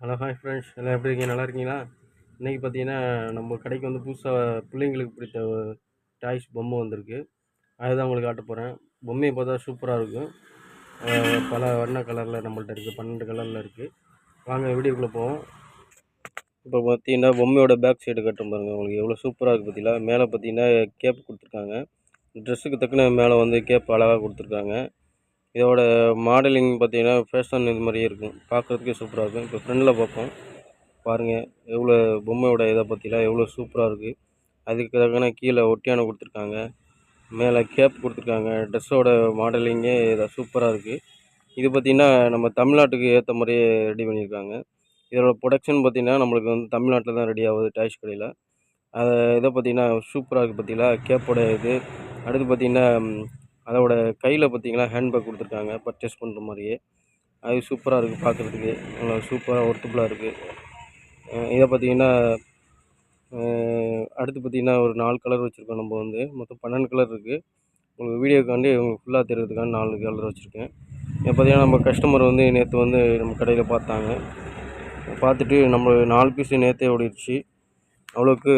Hello hi friends எல்லாம் எப்படி இருக்கீங்க? நல்லா இருக்கீங்களா? இன்றைக்கி பார்த்தீங்கன்னா நம்ம கடைக்கு வந்து புதுசாக பிள்ளைங்களுக்கு பிடித்த டாய்ஸ் பொம்மை வந்திருக்கு. அதுதான் உங்களுக்கு காட்ட போகிறேன் பொம்மையை பார்த்தா சூப்பராக இருக்கும் பல வண்ண கலரில் நம்மள்ட்ட இருக்குது பன்னெண்டு கலரில் இருக்குது வாங்க வீடியோக்குள்ளே போவோம். இப்போ பார்த்தீங்கன்னா பொம்மையோட பேக் சைடு கட்டும் பாருங்கள் உங்களுக்கு எவ்வளோ சூப்பராக இருக்குது பார்த்தீங்களா? மேலே பார்த்தீங்கன்னா கேப் கொடுத்துருக்காங்க. ட்ரெஸ்ஸுக்கு தக்கன மேலே வந்து கேப் அழகாக கொடுத்துருக்காங்க. இதோட மாடலிங் பார்த்தீங்கன்னா ஃபேஷன் இது மாதிரியே இருக்கும். பார்க்குறதுக்கே சூப்பராக இருக்கும். இப்போ ஃப்ரெண்டில் பார்ப்போம். பாருங்கள் எவ்வளோ பொம்மையோட இதை பற்றிலாம் எவ்வளோ சூப்பராக இருக்குது அதுக்கு தக்கன கீழே ஒட்டியானம் கொடுத்துருக்காங்க. மேலே கேப் கொடுத்துருக்காங்க. ட்ரெஸ்ஸோட மாடலிங்கே இதை சூப்பராக இருக்குது இது பார்த்திங்கன்னா நம்ம தமிழ்நாட்டுக்கு ஏற்ற மாதிரியே ரெடி பண்ணியிருக்காங்க. இதோட ப்ரொடக்ஷன் பார்த்திங்கன்னா நம்மளுக்கு வந்து தமிழ்நாட்டில் தான் ரெடி ஆகுது டாய்ஸ் கடையில். அதை இதை பார்த்திங்கன்னா சூப்பராக இருக்குது பார்த்தீங்களா? கேப்போட இது. அடுத்து பார்த்திங்கன்னா அதோட கையில் பார்த்தீங்களா ஹேண்ட்பேக் கொடுத்துருக்காங்க. பர்ச்சேஸ் பண்ணுற மாதிரியே. அது சூப்பராக இருக்குது பார்க்குறதுக்கு. நல்லா சூப்பராக ஒர்த்தபுளாக இருக்குது இதை பார்த்தீங்கன்னா அடுத்து பார்த்தீங்கன்னா ஒரு நாலு கலர் வச்சுருக்கோம் நம்ம வந்து. மொத்தம் பன்னெண்டு கலர் இருக்குது உங்களுக்கு வீடியோக்காண்டி உங்களுக்கு ஃபுல்லாக தெரியறதுக்காண்டி நாலு கலர் வச்சுருக்கேன். இப்போ பார்த்தீங்கன்னா நம்ம கஸ்டமர் வந்து நேற்று வந்து நம்ம கடையில் பார்த்தாங்க. பார்த்துட்டு நம்ம நாலு பீஸு நேற்றே ஓடிடுச்சு. அவ்வளோக்கு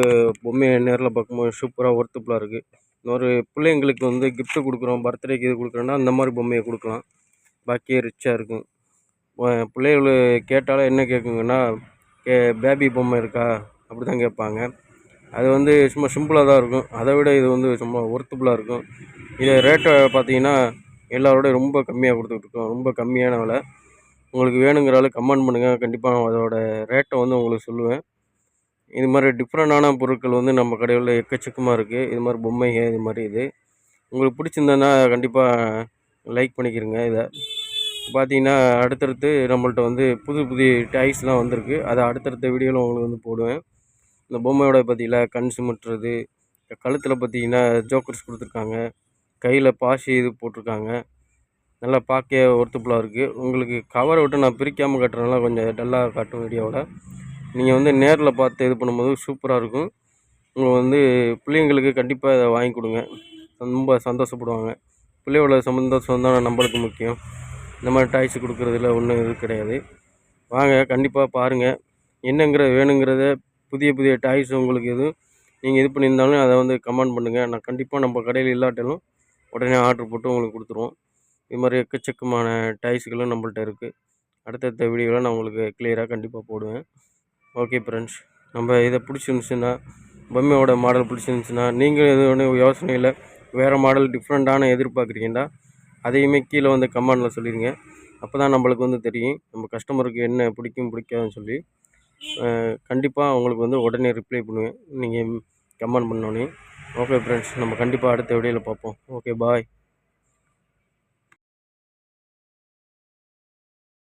பொம்மையை நேரில் பார்க்கும்போது சூப்பராக ஒர்த்தபுளாக இருக்குது இன்னொரு பிள்ளைங்களுக்கு வந்து கிஃப்ட்டு கொடுக்குறோம் பர்த்டேக்கு இது கொடுக்குறோன்னா அந்த மாதிரி பொம்மையை கொடுக்கலாம். பாக்கியே ரிச்சாக இருக்கும். பிள்ளைகள் கேட்டாலும் என்ன கேட்குங்கன்னா கே பேபி பொம்மை இருக்கா? அப்படி தான் கேட்பாங்க. அது வந்து சும்மா சிம்பிளாக தான் இருக்கும். அதை விட இது வந்து சும்மா ஒர்த்துபுளாக இருக்கும். இதை ரேட்டை பார்த்தீங்கன்னா எல்லாரோட ரொம்ப கம்மியாக கொடுத்துட்ருக்கோம் ரொம்ப கம்மியான விலை. உங்களுக்கு வேணுங்கிற அளவு கமெண்ட் பண்ணுங்கள் கண்டிப்பாக நான் அதோட ரேட்டை வந்து உங்களுக்கு சொல்லுவேன். இது மாதிரி டிஃப்ரெண்டான பொருட்கள் வந்து நம்ம கடையில் எக்கச்சக்கமாக இருக்குது இது மாதிரி பொம்மைங்க இது மாதிரி இது. உங்களுக்கு பிடிச்சிருந்ததுன்னா கண்டிப்பாக லைக் பண்ணிக்கிறங்க இதை. பார்த்தீங்கன்னா அடுத்தடுத்து நம்மள்ட்ட வந்து புது புது டாய்ஸ்லாம் வந்திருக்கு. அதை அடுத்தடுத்த வீடியோவில் உங்களுக்கு வந்து போடுவேன். இந்த பொம்மையோட பார்த்தீங்களா கண் சுமட்டுறது கழுத்தில் பார்த்தீங்கன்னா ஜோக்கர்ஸ் கொடுத்துருக்காங்க. கையில் பாசி இது போட்டிருக்காங்க. நல்லா பார்க்க ஒர்த்தபுளாக இருக்குது உங்களுக்கு கவரை விட்டு நான் பிரிக்காமல் கட்டுறதுனால கொஞ்சம் டல்லாக காட்டும் வீடியோவில் நீங்கள் வந்து நேரில் பார்த்து இது பண்ணும்போது சூப்பராக இருக்கும். உங்களுக்கு வந்து பிள்ளைங்களுக்கு கண்டிப்பாக இதை வாங்கி கொடுங்க. ரொம்ப சந்தோஷப்படுவாங்க. பிள்ளையோட சந்தோஷம் தான் நம்மளுக்கு முக்கியம். இந்த மாதிரி டாய்ஸ் கொடுக்குறதுல ஒன்றும் இது கிடையாது. வாங்க கண்டிப்பாக பாருங்கள் என்னங்கிற வேணுங்கிறத புதிய புதிய டாய்ஸ் உங்களுக்கு எதுவும் நீங்கள் இது பண்ணியிருந்தாலும் அதை வந்து கமெண்ட் பண்ணுங்கள் நான் கண்டிப்பாக நம்ம கடையில் இல்லாட்டாலும் உடனே ஆர்டர் போட்டு உங்களுக்கு கொடுத்துருவோம். இது மாதிரி எக்கச்சக்கமான டாய்ஸ்களும் நம்மள்ட்ட இருக்குது அடுத்தடுத்த வீடியோவில் நான் உங்களுக்கு கிளியராக கண்டிப்பாக போடுவேன். Okay friends. நம்ம இதை பிடிச்சிருந்துச்சுன்னா பொம்மையோட மாடல் பிடிச்சிருந்துச்சுன்னா நீங்கள் எது ஒன்று யோசனையில் வேறு மாடல் டிஃப்ரெண்ட்டான எதிர்பார்க்குறீங்கன்னா அதையுமே கீழே வந்து கமெண்டில் சொல்லிடுங்க அப்போ தான் நம்மளுக்கு வந்து தெரியும் நம்ம கஸ்டமருக்கு என்ன பிடிக்கும் பிடிக்காதுன்னு சொல்லி. கண்டிப்பாக உங்களுக்கு வந்து உடனே ரிப்ளை பண்ணுவேன். நீங்கள் கமெண்ட் பண்ணோன்னே. ஓகே ஃப்ரெண்ட்ஸ் நம்ம கண்டிப்பாக அடுத்த வீடியோவில் பார்ப்போம். Okay bye